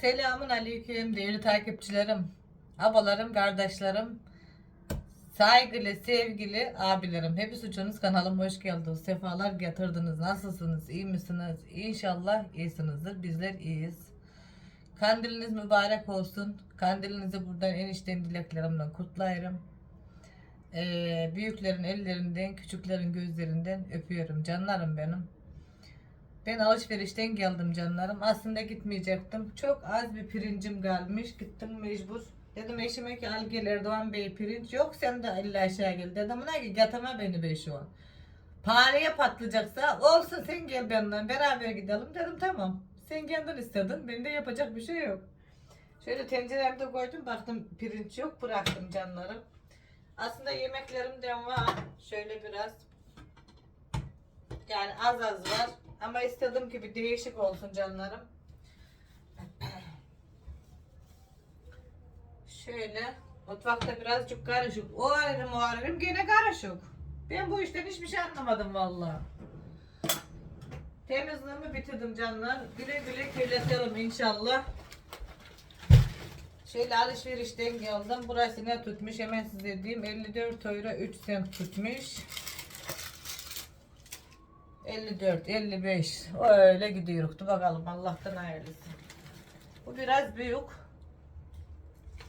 Selamun aleyküm değerli takipçilerim, abalarım, kardeşlerim, saygılı, sevgili abilerim. Hepsi uçunuz kanalıma hoş geldiniz. Sefalar getirdiniz. Nasılsınız? iyi misiniz? İnşallah iyisinizdir. Bizler iyiyiz. Kandiliniz mübarek olsun. Kandilinizi buradan enişten dileklerimden kutlayırım. Ee, büyüklerin ellerinden, küçüklerin gözlerinden öpüyorum. Canlarım benim. Ben alışverişten geldim canlarım. Aslında gitmeyecektim. Çok az bir pirincim gelmiş. Gittim mecbur. Dedim eşime ki al gel Erdoğan Bey pirinç. Yok sen de illa aşağı gel. Dedim ona ki getirme beni be şu an. Paraya patlayacaksa olsun sen gel benden beraber gidelim. Dedim tamam. Sen kendin istedin. Benim yapacak bir şey yok. Şöyle tenceremde koydum. Baktım pirinç yok. Bıraktım canlarım. Aslında yemeklerimden var. Şöyle biraz. Yani az az var. Ama istedim ki bir değişik olsun canlarım. Şöyle mutfakta birazcık karışık. O ayrım o ayrım gene karışık. Ben bu işten hiçbir şey anlamadım vallahi. Temizliğimi bitirdim canlar. Güle güle kirletelim inşallah. Şöyle alışverişten geldim. Burası ne tutmuş hemen size diyeyim. 54 euro 3 sent tutmuş. 54, 55. Öyle gidiyoruz. Dur bakalım Allah'tan hayırlısı. Bu biraz büyük.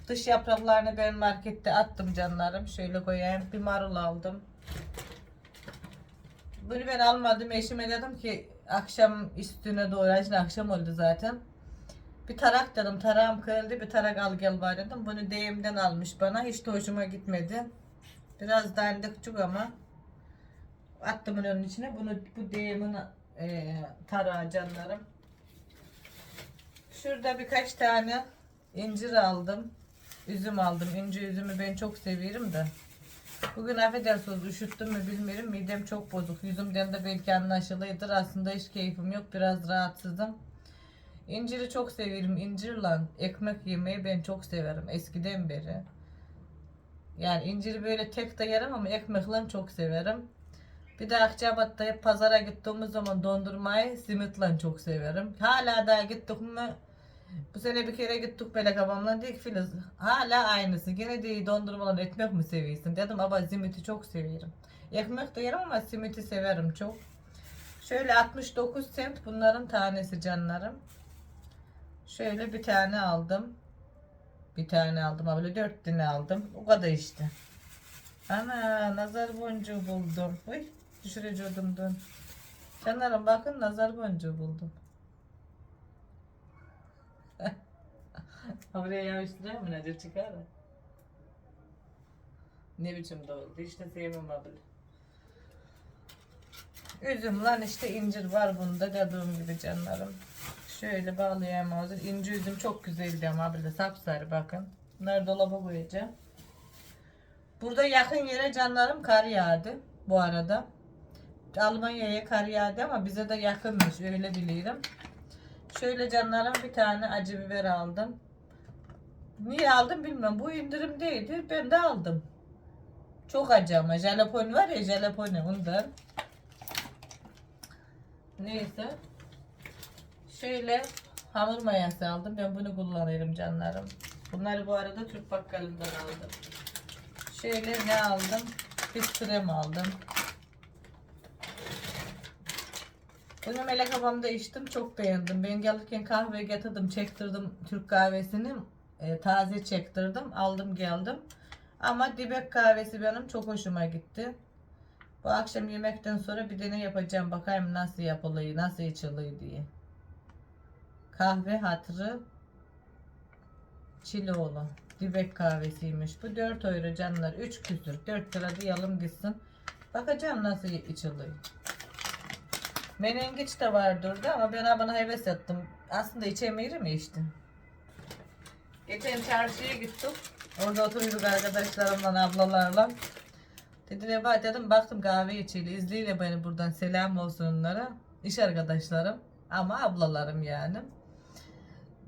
Dış yapraklarını ben markette attım canlarım. Şöyle koyayım. Bir marul aldım. Bunu ben almadım. Eşime dedim ki akşam üstüne doğru. Akşam oldu zaten. Bir tarak dedim. Tarağım kırıldı. Bir tarak al gel bari dedim. Bunu deyimden almış bana. Hiç de hoşuma gitmedi. Biraz dandikçuk ama. Attım onun içine. Bunu bu deyimin e, tarağı. Şurada birkaç tane incir aldım. Üzüm aldım. İnci üzümü ben çok seviyorum da. Bugün affedersiniz üşüttüm mü bilmiyorum. Midem çok bozuk. Yüzümden de belki anlaşılıyordur. Aslında hiç keyfim yok. Biraz rahatsızım. İnciri çok severim. İncirle ekmek yemeyi ben çok severim. Eskiden beri. Yani inciri böyle tek de yerim ama ekmekle çok severim. Bir de Akçabat'ta pazara gittiğimiz zaman dondurmayı simitle çok severim. Hala da gittik mi bu sene bir kere gittik Belek abamla dedik Filiz hala aynısı. Gene de dondurmalar ekmek mi seviyorsun? Dedim ama simiti çok severim. Ekmek de yerim ama simiti severim çok. Şöyle 69 sent bunların tanesi canlarım. Şöyle bir tane aldım. Bir tane aldım. Böyle dört tane aldım. O kadar işte. Ana nazar boncuğu buldum. Uy düşürecektim dün. Canlarım bakın nazar boncuğu buldum. Oraya yavaştırayım mı nedir çıkar? Ne biçim doğru işte sevmem abi. Üzüm lan işte incir var bunda dediğim gibi canlarım. Şöyle bağlayayım zaman. İnci üzüm çok güzeldi ama de sapsarı bakın. Bunları dolaba koyacağım. Burada yakın yere canlarım kar yağdı bu arada. Almanya'ya kar yağdı ama bize de yakınmış öyle biliyorum. Şöyle canlarım bir tane acı biber aldım. Niye aldım bilmiyorum. Bu indirimdeydi. Ben de aldım. Çok acı ama. Jalapeno var ya jalapeno ondan. Neyse. Şöyle hamur mayası aldım. Ben bunu kullanıyorum canlarım. Bunları bu arada Türk bakkalından aldım. Şöyle ne aldım? Bir krem aldım. Bunu Melek abamda içtim. Çok beğendim. Ben gelirken kahve getirdim. Çektirdim Türk kahvesini. e, taze çektirdim. Aldım geldim. Ama dibek kahvesi benim çok hoşuma gitti. Bu akşam yemekten sonra bir deney yapacağım. Bakayım nasıl yapılıyor, nasıl içiliyor diye. Kahve hatırı Çiloğlu. Dibek kahvesiymiş. Bu 4 euro canlar. 3 küsür. 4 lira diyelim gitsin. Bakacağım nasıl içiliyor. Menengiç de vardı orada ama ben bana heves ettim. Aslında içemiyorum ya işte. Geçen çarşıya gittim. Orada oturuyorduk arkadaşlarımla, ablalarla. Dediler bak dedim baktım kahve içiyle izliyle beni buradan selam olsun onlara. İş arkadaşlarım ama ablalarım yani.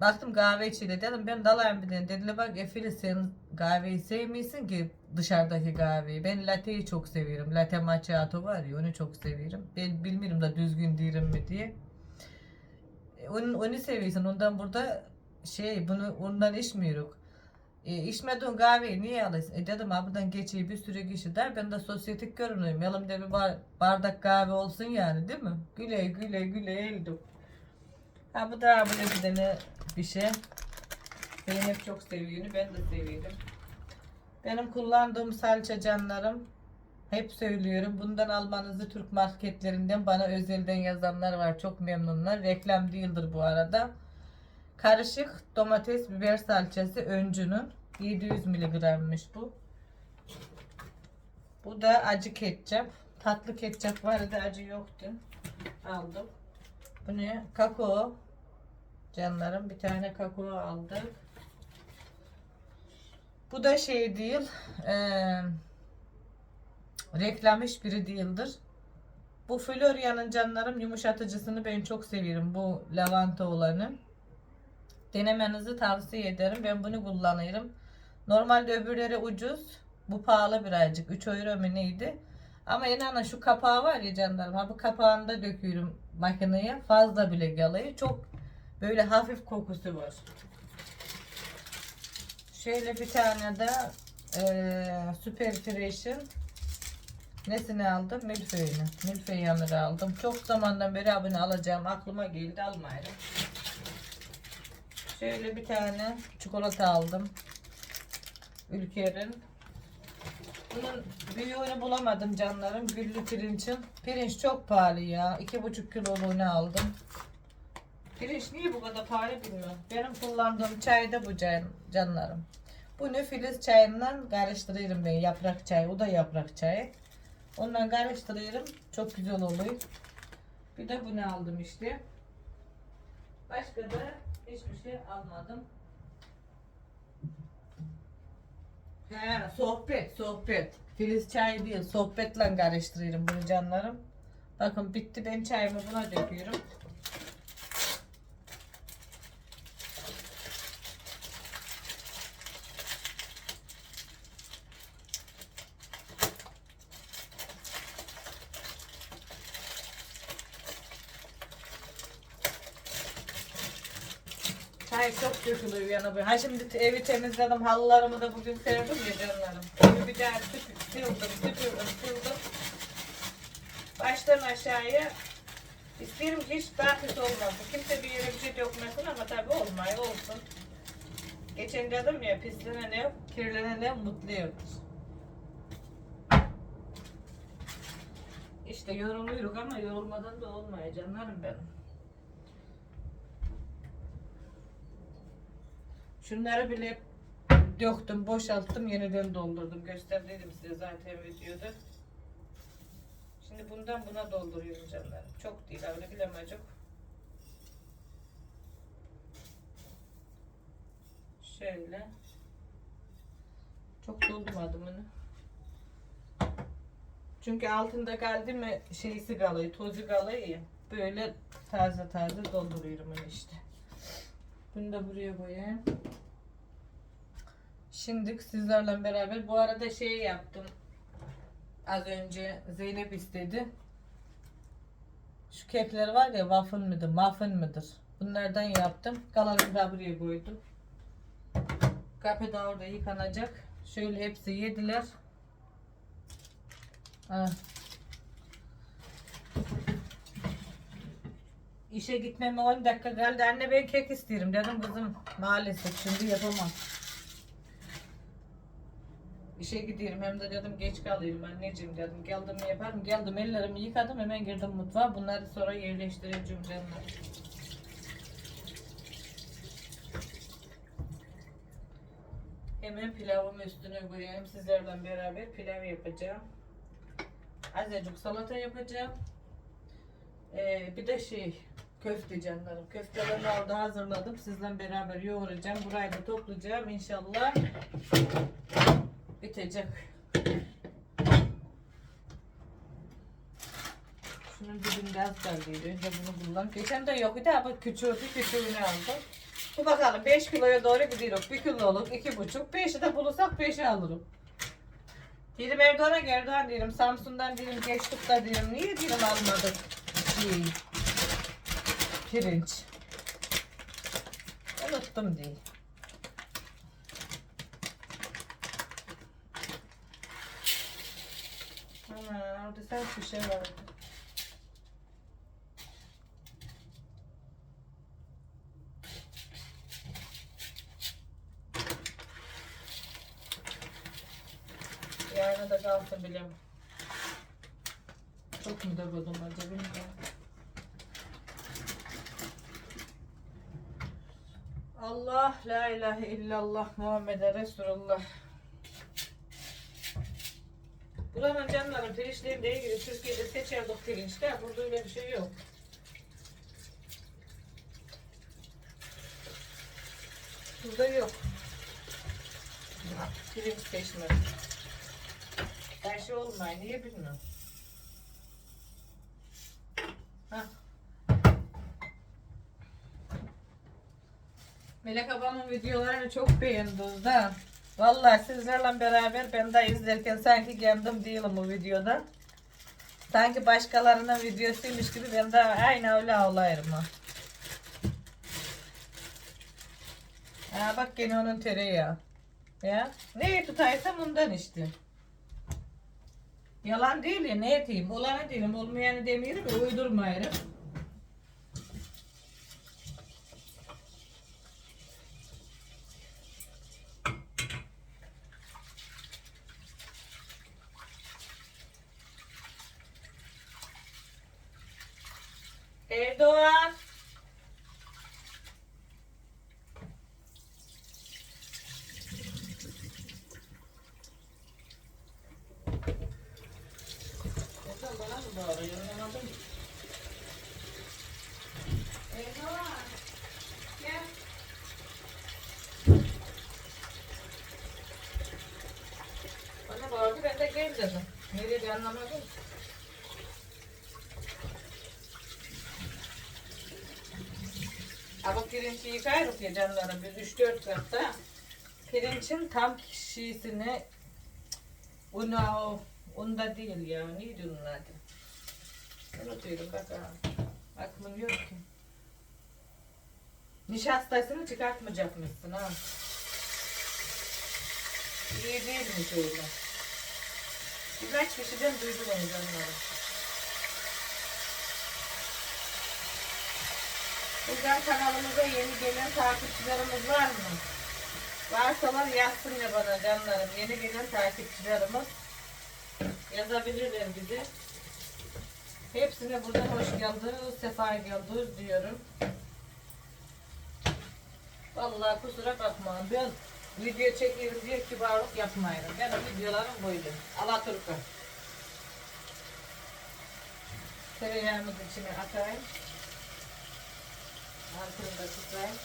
Baktım kahve içiyle dedim ben dalayım bir tane. Dediler bak Efili sen kahveyi sevmiyorsun ki dışarıdaki kahveyi. Ben latteyi çok seviyorum. Latte macchiato var ya onu çok seviyorum. Ben bilmiyorum da düzgün değilim mi diye. E, Onu, onu seviyorsun. Ondan burada şey bunu ondan içmiyoruz. E, içmediğin kahveyi niye alıyorsun? E dedim ha buradan geçiyor bir sürü kişi der. Ben de sosyetik görünüyorum. Yanımda bir bar- bardak kahve olsun yani değil mi? Güle güle güle eldim. Ha bu da böyle bir tane bir şey. Zeynep çok seviyor. Ben de seviyorum. Benim kullandığım salça canlarım hep söylüyorum. Bundan almanızı Türk marketlerinden bana özelden yazanlar var. Çok memnunlar. Reklam değildir bu arada. Karışık domates biber salçası öncünün 700 miligrammış bu. Bu da acı ketçap. Tatlı ketçap vardı acı yoktu. Aldım. Bu ne? Kakao. Canlarım bir tane kakao aldık. Bu da şey değil. Eee reklam hiçbiri değildir. Bu Florya'nın canlarım yumuşatıcısını ben çok seviyorum. Bu lavanta olanı. Denemenizi tavsiye ederim. Ben bunu kullanıyorum. Normalde öbürleri ucuz. Bu pahalı birazcık. 3 euro mu neydi? Ama inanın şu kapağı var ya canlarım. Ha bu kapağını da döküyorum makineye. Fazla bile galıyor. Çok böyle hafif kokusu var. Şöyle bir tane de eee Super Fresh'in nesini aldım? Milföyünü. Milföy yanları aldım. Çok zamandan beri abone alacağım. Aklıma geldi almayalım. Şöyle bir tane çikolata aldım. Ülker'in. Bunun büyüğünü bulamadım canlarım. Güllü pirinçin. Pirinç çok pahalı ya. iki buçuk kiloluğunu aldım. Pirinç niye bu kadar pahalı bilmiyorum. Benim kullandığım çay da bu can, canlarım. Bunu filiz çayından karıştırıyorum ben. Yaprak çayı. O da yaprak çayı. Ondan karıştırıyorum. Çok güzel oluyor. Bir de bunu aldım işte. Başka da hiçbir şey almadım. He, sohbet, sohbet. Filiz çayı değil, sohbetle karıştırıyorum bunu canlarım. Bakın bitti ben çayımı buna döküyorum. Çay çok dökülüyor yana böyle. Ha şimdi evi temizledim, halılarımı da bugün serdim ya canlarım. Evi bir daha sildim, süpürdüm, sildim. Baştan aşağıya isterim ki hiç daha kötü olmasın. Kimse bir yere bir şey dökmesin ama tabii olmuyor, olsun. Geçen dedim ya pislenene, kirlenene mutlu yoktur. İşte yoruluyoruz ama yorulmadan da olmuyor canlarım benim. Şunları bile döktüm, boşalttım, yeniden doldurdum. Gösterdiydim size zaten videoda. Şimdi bundan buna dolduruyorum canlarım. Çok değil, öyle bilemeyecek. Şöyle. Çok doldurmadım bunu. Çünkü altında geldi mi şeysi kalıyor, tozu kalıyor. Böyle taze taze dolduruyorum işte. Bunu da buraya koyayım. Şimdi sizlerle beraber bu arada şey yaptım. Az önce Zeynep istedi. Şu kekler var ya waffle mıdır, muffin mıdır? Bunlardan yaptım. Kalanını da buraya koydum. Kapı da orada yıkanacak. Şöyle hepsi yediler. Ha. İşe gitmeme 10 dakika geldi. Anne ben kek istiyorum dedim kızım. Maalesef şimdi yapamam. İşe gidiyorum hem de dedim geç kalıyorum anneciğim dedim. Geldim yaparım. Geldim ellerimi yıkadım hemen girdim mutfağa. Bunları sonra yerleştireceğim canlar. Hemen pilavımı üstüne koyayım. Sizlerle beraber pilav yapacağım. Azıcık salata yapacağım. Ee, bir de şey köfte canlarım. Köfteleri orada hazırladım. Sizle beraber yoğuracağım. Burayı da toplayacağım inşallah. Bitecek. Şunun dibinde az kaldıydı. Önce bunu kullan. Geçen de yok idi ama küçüğüydü. Küçüğünü aldım. Bu bakalım 5 kiloya doğru gidiyoruz. 1 kiloluk, 2,5. 5'i de bulursak 5'i alırım. Dedim Erdoğan'a Erdoğan diyelim. Samsun'dan diyelim geçtik da diyelim. Niye diyelim almadık? Şey, pirinç. Isıttım diye. Aman orada sen bir şey vardı. Yarına da kalsın bilemem. Çok mu da buldum acaba bilmiyorum. Allah la ilahe illallah Muhammeden Resulullah. Buranın canların pirinçleriyle ilgili Türkiye'de seçerdik pirinçler. Burada öyle bir şey yok. Burada yok. Pirinç seçme. Her şey olmuyor. Niye bilmiyorum. Hah. Melek ablamın videolarını çok beğendiniz da. Vallahi sizlerle beraber ben de izlerken sanki kendim değilim bu videoda. Sanki başkalarının videosuymuş gibi ben de aynı öyle olayım ha. Bak gene onun tereyağı. Ya neyi tutaysam ondan işte. Yalan değil ya ne eteyim olanı değilim olmayanı demiyorum ya uydurmayırım. Erdoğan. Erdoğan bana mı bağırıyor? Anlamadım. Erdoğan. Gel. Bana bağırdı ben de gel dedim. Nereye de anlamadım. Ama pirinci yıkıyoruz ya canlarım biz 3-4 katta. Pirincin tam kişisini una o onda değil ya. Neydi onun adı? Unutuyorum bak ha. Aklım yok ki. Nişastasını çıkartmayacakmışsın ha. İyi değilmiş öyle. Birkaç kişiden duydum onu canlarım. Buradan kanalımıza yeni gelen takipçilerimiz var mı? Varsalar yazsın ya bana canlarım. Yeni gelen takipçilerimiz yazabilirler bize. Hepsine buradan hoş geldiniz, sefa geldiniz diyorum. Vallahi kusura bakmayın. Ben video çekiyorum diye kibarlık yapmayırım. Benim videolarım buydu. Alaturka. Tereyağımızı içine atayım. Da tutayım.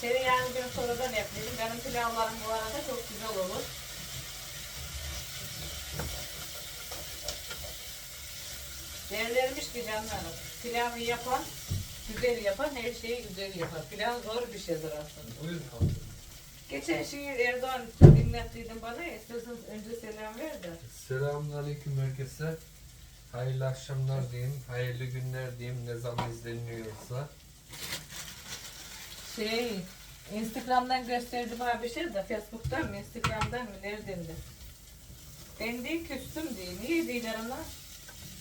Tereyağını ben sonradan yapayım. Benim pilavlarım bu arada çok güzel olur. Derlermiş ki canlarım. Pilavı yapan, güzel yapan her şeyi güzel yapar. Pilav zor bir şeydir aslında. Geçen şeyi Erdoğan dinlettiydin bana. İstiyorsanız önce selam ver de. Selamünaleyküm herkese. Hayırlı akşamlar diyeyim, hayırlı günler diyeyim ne zaman izleniyorsa. Şey, Instagram'dan gösterdi bana bir şey de Facebook'tan mı, Instagram'dan mı, nereden de. Ben değil küstüm diye. Niye değil ona?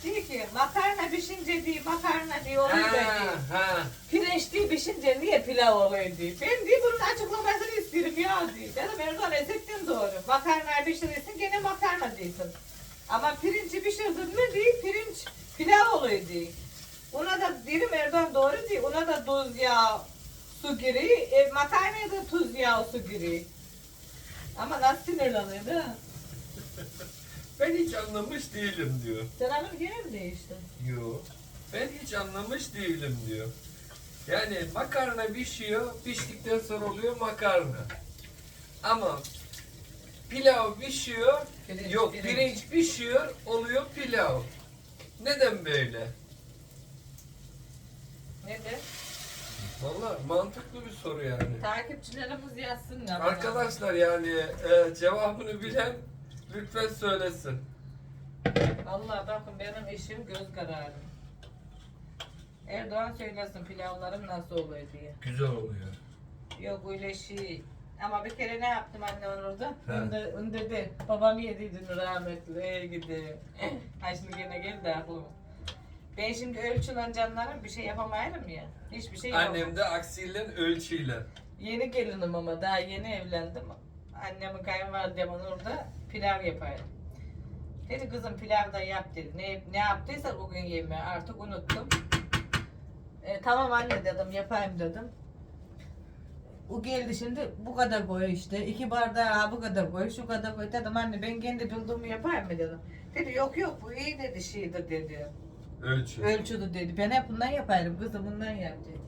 Diyor ki makarna pişince diye makarna diye oluyor da diyor. ha. Pirinç diye pişince niye pilav oluyor diye. Ben diye bunun açıklamasını istiyorum ya diye. Dedim Erdoğan esettin doğru. Makarna pişirirsin gene makarna diyorsun. Ama pirinci pişirdin mi diye pirinç pilav oluyor diye. Ona da dedim Erdoğan doğru diye. Ona da tuz yağ su giriyor. E, makarnaya da tuz yağ su giriyor. Ama nasıl sinirleniyor değil mi? Ben hiç anlamış değilim diyor. Hanım gene mi değiştin? Yo. Ben hiç anlamış değilim diyor. Yani makarna pişiyor, piştikten sonra oluyor makarna. Ama pilav pişiyor, Pirinç, yok pirinç. pirinç pişiyor, oluyor pilav. Neden böyle? Ne de? Vallahi mantıklı bir soru yani. Takipçilerimiz yazsın ya. Arkadaşlar yani e, cevabını bilen lütfen söylesin. Vallahi bakın benim işim göz kararı. Erdoğan söylesin pilavlarım nasıl oluyor diye. Güzel oluyor. Yok öyle şey. Ama bir kere ne yaptım anne orada? He. Onu, da- onu dedi. Babam yediydi rahmetli. Ey gidi. Ay şimdi gene geldi aklıma. Ben şimdi ölçülen canlarım bir şey yapamayırım ya. Hiçbir şey yapamam. Annem de aksiyle ölçüyle. Yeni gelinim ama daha yeni evlendim. Annemin kayınvalidem orada pilav yaparım. Dedi kızım pilav da yap dedi. Ne, ne yaptıysa bugün yemeği artık unuttum. E, tamam anne dedim yapayım dedim. O geldi şimdi bu kadar koy işte. iki bardağı bu kadar koy, şu kadar koy. Dedim anne ben kendi bildiğimi yapayım mı dedim. Dedi yok yok bu iyi dedi şeydir dedi. Ölçü. Ölçüdü dedi. Ben hep bundan yaparım kızım bundan yap dedi.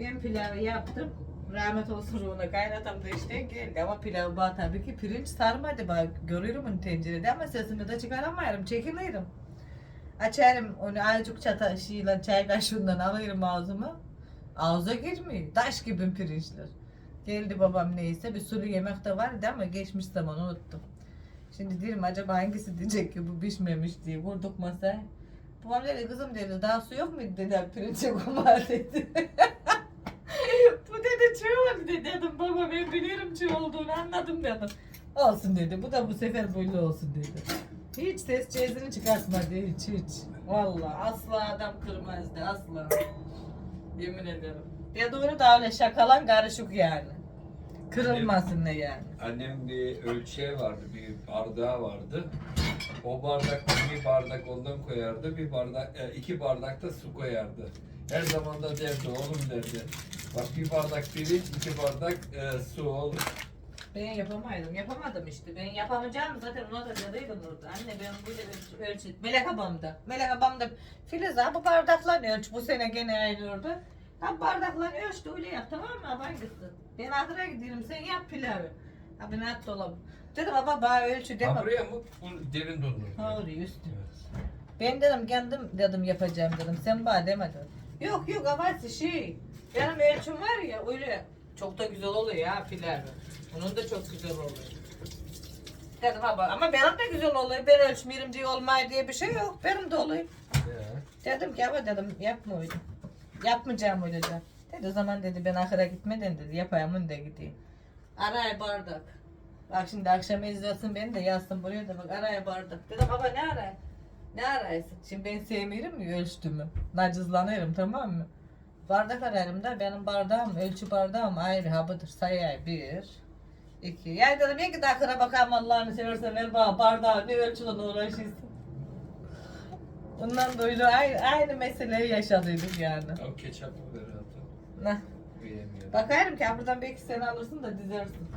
Ben pilavı yaptım. Rahmet olsun ruhuna kaynatam da işte geldi ama pilavı bana tabii ki pirinç sarmadı bak görüyorum onu tencerede ama sesini de çıkaramıyorum çekilirim. Açarım onu azıcık çata şeyle çay kaşığından alırım ağzıma. Ağza girmiyor. Taş gibi pirinçler. Geldi babam neyse bir sürü yemek de vardı ama geçmiş zaman unuttum. Şimdi diyorum acaba hangisi diyecek ki bu pişmemiş diye vurduk masaya. Babam dedi kızım dedi daha su yok muydu dedi pirinç yok ama dedi. bu dedi oldu dedi dedim baba ben bilirim çiğ olduğunu anladım dedim. Olsun dedi bu da bu sefer böyle olsun dedi. Hiç ses cezini çıkartmadı hiç hiç. Vallahi asla adam kırmazdı asla. Yemin ederim. Ya doğru da öyle şakalan karışık yani. Kırılmasın ne yani. Annem bir ölçeği vardı, bir bardağı vardı. O bardakta bir bardak ondan koyardı, bir bardak, e, iki bardak da su koyardı. Her zaman da derdi, oğlum derdi. Bak bir bardak pirinç, iki bardak e, su olur. Ben yapamaydım. Yapamadım işte. Ben yapamayacağım zaten ona da dediydim orada. Anne ben böyle bir ölçü. Melek abamda. Melek abamda Filiz abi bardakla ölç. Bu sene gene aynı orada. Ha bardakla ölçtü öyle yap tamam mı? Aban gitti. Ben ahıra gidiyorum sen yap pilavı. Ha ben at dolabı. Dedi baba bana ölçü deme. Ha buraya mı? Bu derin dondurucu. Ha oraya üstü. Evet. Ben dedim kendim dedim yapacağım dedim. Sen bana demedin. Yok yok avası şey. Benim ölçüm var ya öyle. Çok da güzel oluyor ya pilavı. Onun da çok güzel oluyor. Dedim baba ama benim de güzel oluyor. Ben ölçmüyorum diye olmay diye bir şey yok. Benim de oluyor. Ya. Dedim ki ama dedim yapma öyle. Yapmayacağım öyle de. Dedi o zaman dedi ben ahıra gitmeden dedi yapayım onu da gideyim. Araya bardak. Bak şimdi akşam izlesin beni de yazsın buraya da bak araya bardak. Dedim baba ne araya? Ne arayasın? Şimdi ben sevmiyorum ya ölçtüğümü. Nacızlanıyorum tamam mı? Bardak ararım da benim bardağım, ölçü bardağım ayrı habıdır. Sayay bir, iki. Yani dedim ya de akıra bakalım Allah'ını seversen ver bana bardağı ne ölçüyle uğraşırsın. Bundan dolayı aynı, aynı meseleyi yaşadıydık yani. O ketçapı ver hatta. Bakarım ki ha buradan belki sen alırsın da dizersin.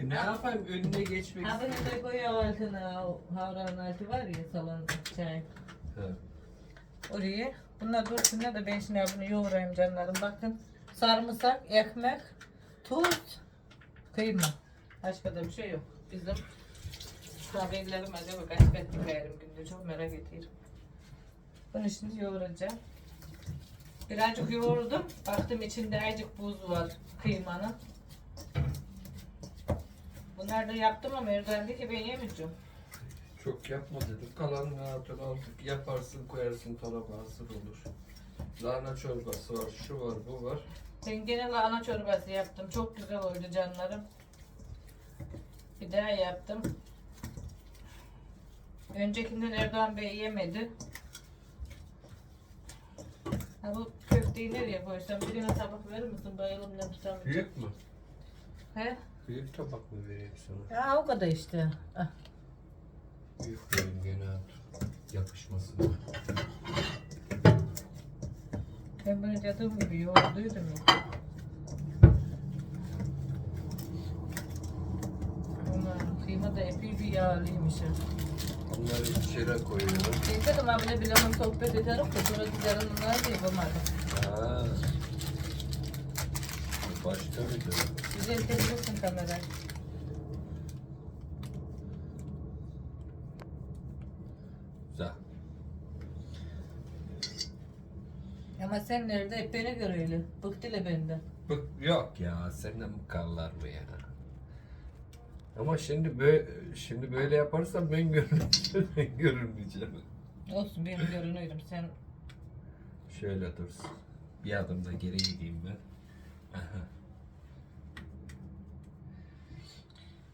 E, ne yapayım önüne geçmek Ha bunu da koyuyor altına, o havranın altı var ya salonda çay. He. Oraya. Bunlar dursunlar da ben şimdi bunu yoğurayım canlarım. Bakın sarımsak, ekmek, tuz, kıyma. Başka da bir şey yok. Bizim haberlerim acaba kaç bet koyarım günde çok merak ediyorum. Bunu şimdi yoğuracağım. Birazcık yoğurdum. Baktım içinde azıcık buz var kıymanın. Bunlar da yaptım ama Erdoğan ki ben yemeyeceğim. Çok yapma dedim. Kalanını hatır aldık. Yaparsın koyarsın dolaba hazır olur. Lahana çorbası var, şu var, bu var. Ben gene lahana çorbası yaptım. Çok güzel oldu canlarım. Bir daha yaptım. Öncekinden Erdoğan Bey yemedi. Ha bu köfteyi nereye koysam? Birine tabak verir misin? Bayılım ne tutam. Büyük mü? He? Büyük tabak mı vereyim sana? Ya o kadar işte. Ah. Büyük vereyim gene yapışmasın. Ben bunu dediğim gibi yoğurduydum ya. Aman kıyma da epey bir yağlıymış ha. Onları içeri koyuyorum. Dedim abla bilemem sohbet ederim de sonra giderim bunlar diye yapamadım. Ha. Başka bir de. Güzel temizlesin kamerayı. Güzel. Ama sen nerede? Hep beni gör öyle. Bıktıyla benden. Bak yok ya senden bu karlar mı ya? Ama şimdi böyle şimdi böyle yaparsan ben görünmeyeceğim. ben görünmeyeceğim. Olsun benim görünüyorum. Sen Şöyle dursun. Bir adım da geri gideyim ben.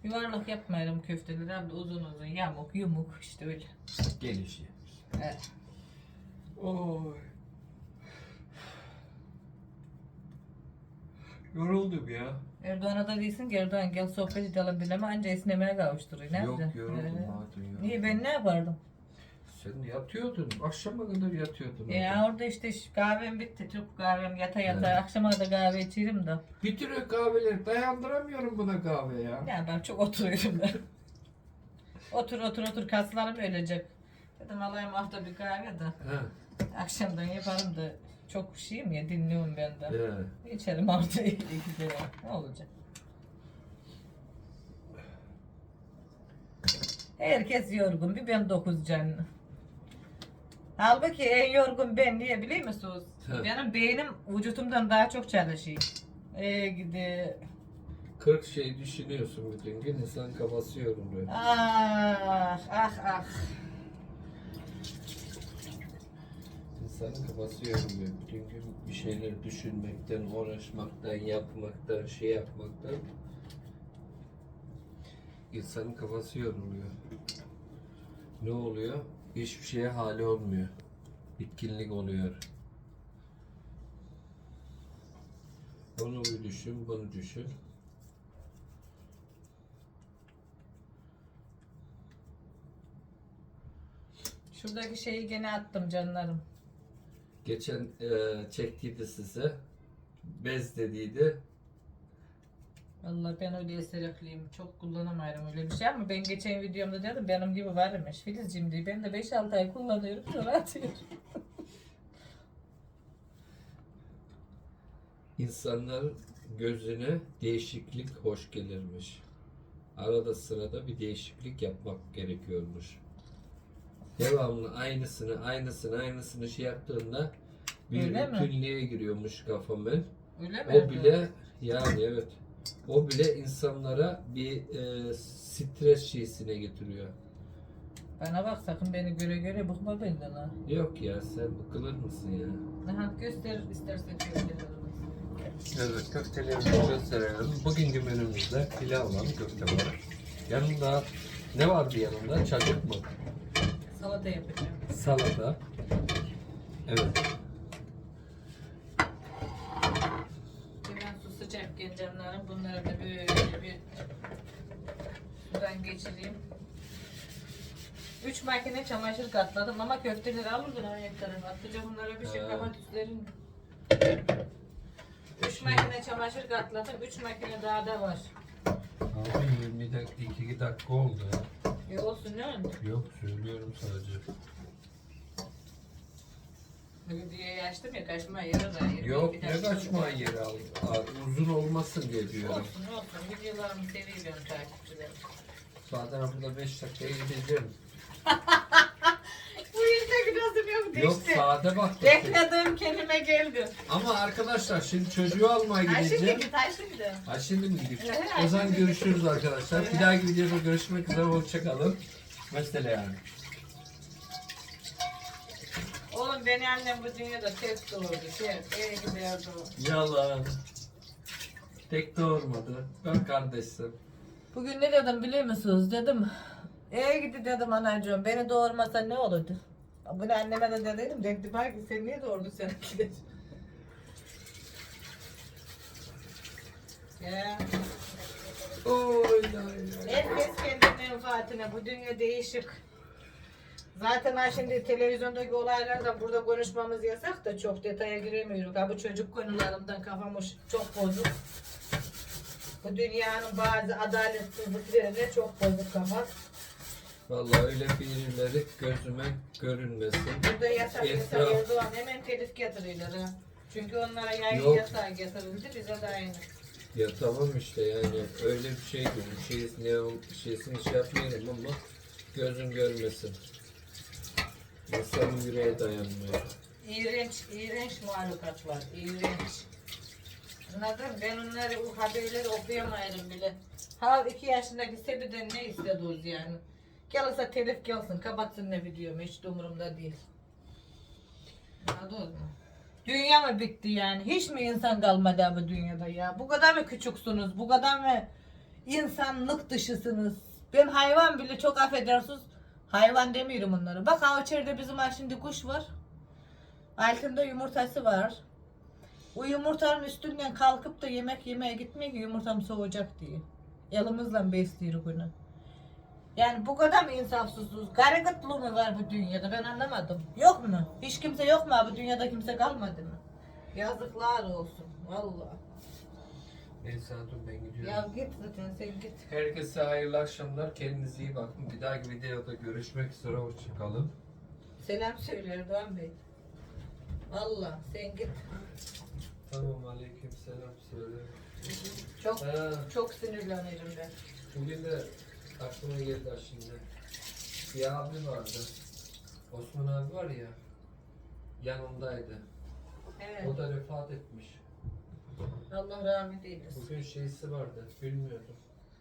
Yuvarlak yapmayalım köfteleri hem de uzun uzun yamuk yumuk işte öyle. Gelişi. Evet. Oy. Yoruldum ya. Erdoğan'a da değilsin ki Erdoğan gel sohbet edelim bileme anca esnemeye kavuşturuyor. Nerede? Yok yoruldum Ee, yoruldum. Niye ben ne yapardım? Sen yatıyordun. Akşama kadar yatıyordun. Ya orada. işte ş- kahvem bitti. Türk kahvem yata yata. Evet. Akşama da kahve içerim de. Bitiriyor kahveleri. Dayandıramıyorum buna kahve ya. Ya ben çok oturuyorum da. otur otur otur kaslarım ölecek. Dedim alayım hafta bir kahve de. Ha. Akşamdan yaparım da çok şeyim ya dinliyorum ben de. He. İçerim artık iki kere. Ne olacak? Herkes yorgun. Bir ben dokuz canlı. Halbuki en yorgun ben niye biliyor musunuz? He. Benim beynim vücutumdan daha çok çalışıyor. Ee gidi. 40 şey düşünüyorsun bütün gün. insan kafası yoruluyor. Ah ah ah. İnsanın kafası yoruluyor. Bütün gün bir şeyler düşünmekten, uğraşmaktan, yapmaktan, şey yapmaktan. İnsanın kafası yoruluyor. Ne oluyor? Hiçbir şeye hali olmuyor. Bitkinlik oluyor. Onu bir düşün, bunu düşün. Şuradaki şeyi gene attım canlarım. Geçen e, çektiydi size. Bez dediydi. Vallahi ben öyle eseraklıyım. Çok kullanamayırım öyle bir şey ama ben geçen videomda dedim benim gibi varmış. Filizciğim diye ben de 5-6 ay kullanıyorum sonra atıyorum. İnsanların gözüne değişiklik hoş gelirmiş. Arada sırada bir değişiklik yapmak gerekiyormuş. Devamlı aynısını, aynısını, aynısını şey yaptığında bir Öyle mi? bütünlüğe giriyormuş kafamın. Öyle mi? O bile yani evet. O bile insanlara bir e, stres şeysine getiriyor. Bana bak sakın beni göre göre bıkma benden ha. Yok ya sen bıkılır mısın ya? Aha göster istersen köftelerimizi. Evet köftelerimizi gösterelim. Bugünkü menümüzde pilav var, köfte var. Yanında ne vardı yanında? Çacık mı? Salata yapacağım. Salata. Evet. Hemen su sıcakken canlarım bunları da böyle bir sudan geçireyim. Üç makine çamaşır katladım ama köfteleri alırdım ayaklarım. Atlıca bunlara bir şey Ha. kapat üstlerini. Üç makine çamaşır katladım. Üç makine daha da var. Abi 20 dakika, 2 dakika oldu ya. E olsun ne oldu? Yok söylüyorum sadece. Videoyu açtım ya kaçma yeri de. Yok ne kaçma yeri al. Aa, Uzun olmasın diye diyorum. Olsun olsun. Videolarımı seviyorum takipçilerim. Zaten burada 5 dakikaya gideceğim. Gidasım yok işte. saate bak. Beklediğim kelime geldi. Ama arkadaşlar şimdi çocuğu almaya Ha gideceğim. şimdi git ha şimdi. Ha şimdi mi gidip? Evet. O zaman görüşürüz arkadaşlar. Bir dahaki videoda görüşmek üzere. Hoşçakalın. Mesela yani. Oğlum beni annem bu dünyada tek doğurdu. Tek. İyi giderdi o. Yalan. Tek doğurmadı. Ben kardeşim. Bugün ne dedim biliyor musunuz? Dedim. İyi gidi dedim anacığım. Beni doğurmasa ne olurdu? Bunu anneme de dedim. Dedi bak sen niye doğurdun sen dedi. Herkes kendi menfaatine. Bu dünya değişik. Zaten ha şimdi televizyondaki olaylardan burada konuşmamız yasak da çok detaya giremiyoruz. Ha bu çocuk konularından kafam çok bozuk. Bu dünyanın bazı adaletsizliklerine çok bozuk kafa. Vallahi öyle birileri gözüme görünmesin. Burada yasak yasak Etraf- Erdoğan hemen telif getiriyorlar ha. Çünkü onlara yayın Yok. yasağı getirildi bize de aynı. Ya tamam işte yani öyle bir şey gibi bir şey ne ol- bir şeysini şey yapmayalım ama gözün görmesin. İnsanın yüreğe dayanmıyor. İğrenç, iğrenç mahlukatlar, iğrenç. Anladın? Ben onları, o haberleri okuyamayırım bile. Ha iki yaşındaki Sebi'den ne istediyoruz yani? Gelirse telif gelsin, kapatsın ne videomu, hiç de umurumda değil. Anladın mı? Dünya mı bitti yani? Hiç mi insan kalmadı bu dünyada ya? Bu kadar mı küçüksünüz? Bu kadar mı insanlık dışısınız? Ben hayvan bile çok affedersiniz. Hayvan demiyorum onları. Bak ha içeride bizim ha şimdi kuş var. Altında yumurtası var. O yumurtanın üstünden kalkıp da yemek yemeye gitmiyor ki yumurtam soğuyacak diye. Elimizle besliyoruz bunu. Yani bu kadar mı insafsızlık? Garigıtlığı mı var bu dünyada? Ben anlamadım. Yok mu? Hiç kimse yok mu abi? Dünyada kimse kalmadı mı? Yazıklar olsun. Vallahi. Neyse dur ben gidiyorum. Ya git zaten sen git. Herkese hayırlı akşamlar. Kendinize iyi bakın. Bir dahaki videoda görüşmek üzere. Hoşçakalın. Selam söyle Erdoğan Bey. Vallahi sen git. Tamam aleyküm selam söyle. Çok Ha, çok sinirlenirim ben. bugün de aklıma geldi şimdi. Bir abi vardı. Osman abi var ya. Yanımdaydı. Evet. O da vefat etmiş. Allah rahmet eylesin. Bugün şeysi vardı. Bilmiyordum.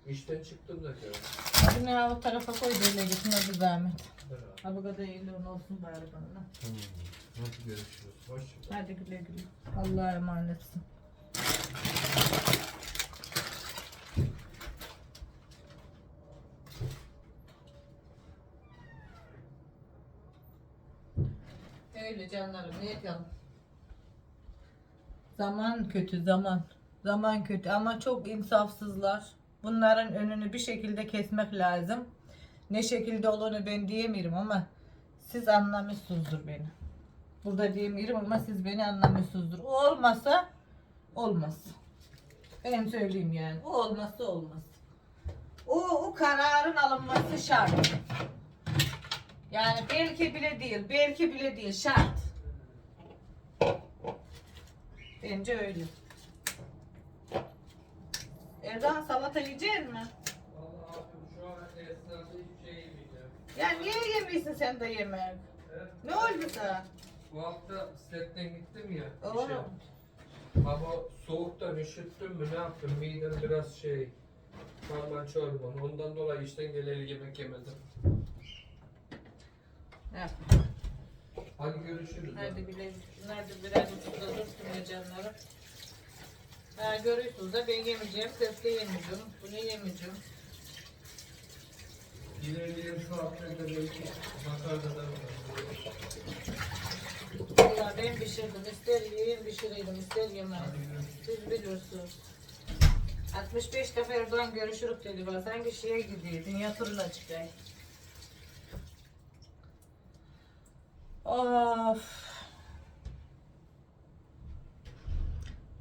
İşten çıktım da gördüm. Hadi ne o tarafa koy böyle gitsin hadi zahmet. Beraber. Ha bu kadar iyi olsun bari bana. Tamam. Hadi görüşürüz. Hoşçakalın. Hadi güle güle. Allah'a emanetsin. Öyle canlarım ne yapalım? Zaman kötü zaman. Zaman kötü ama çok insafsızlar. Bunların önünü bir şekilde kesmek lazım. Ne şekilde olduğunu ben diyemiyorum ama siz anlamışsınızdır beni. Burada diyemiyorum ama siz beni anlamıyorsunuzdur. O olmasa olmaz. Ben söyleyeyim yani. O olmazsa olmaz. O, o kararın alınması şart. Yani belki bile değil, belki bile değil, şart. Bence öyle. Erdoğan salata yiyecek mi? Ya niye yemiyorsun sen de yemek? Evet. Ne oldu sana? Bu hafta setten gittim ya. Oğlum. Ama soğuktan üşüttüm mü ne yaptım? Midem biraz şey. Parman çorban. Ondan dolayı işten geleli yemek yemedim. Ne yap? Hadi görüşürüz. Hadi bile, nerede biraz ucuzda dursun ya canlarım. Ha görüyorsunuz da ben yemeyeceğim, köfte yemeyeceğim, bunu yemeyeceğim. İlerleyen saatlerde belki makarna da Valla ben pişirdim, ister yiyeyim pişireyim, ister yemem. Siz bilirsiniz. 65 defa Erdoğan görüşürük dedi bana. Sanki şeye gidiyor, dünya turuna çıkıyor. Of.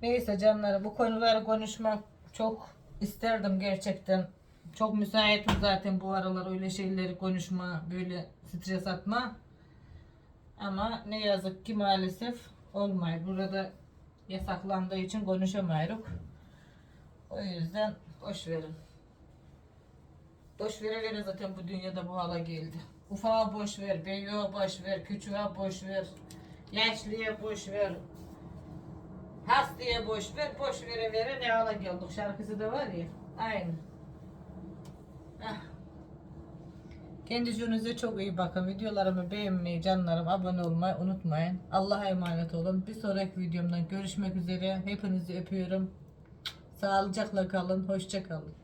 Neyse canlarım bu konuları konuşmak çok isterdim gerçekten. Çok müsaitim zaten bu aralar öyle şeyleri konuşma, böyle stres atma. Ama ne yazık ki maalesef olmuyor. Burada yasaklandığı için konuşamıyoruz. O yüzden boş verin. Boş vere vere zaten bu dünyada bu hala geldi. Ufağa boş ver, büyüğe boş ver, küçüğe boş ver, yaşlıya boş ver, hastaya boş ver, boş vere vere ne hala geldik şarkısı da var ya. Aynı. Ah. Kendinize çok iyi bakın. Videolarımı beğenmeyi, canlarım abone olmayı unutmayın. Allah'a emanet olun. Bir sonraki videomdan görüşmek üzere. Hepinizi öpüyorum. Sağlıcakla kalın. Hoşça kalın.